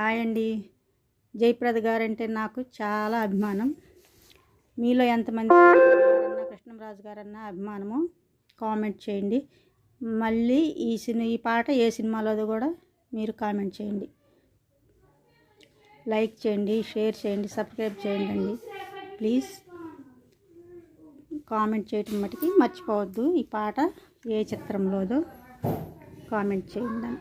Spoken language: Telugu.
హాయ్ అండి. జయప్రద గారంటే నాకు చాలా అభిమానం. మీలో ఎంతమంది గారన్నా కృష్ణరాజు గారన్నా అభిమానము. కామెంట్ చేయండి. మళ్ళీ ఈ సినిమా ఈ పాట ఏ సినిమాలోదో కూడా మీరు కామెంట్ చేయండి. లైక్ చేయండి షేర్ చేయండి సబ్స్క్రైబ్ చేయండి అండి ప్లీజ్ కామెంట్ చేయటం మటుకి మర్చిపోవద్దు. ఈ పాట ఏ చిత్రంలోదో కామెంట్ చేయండి.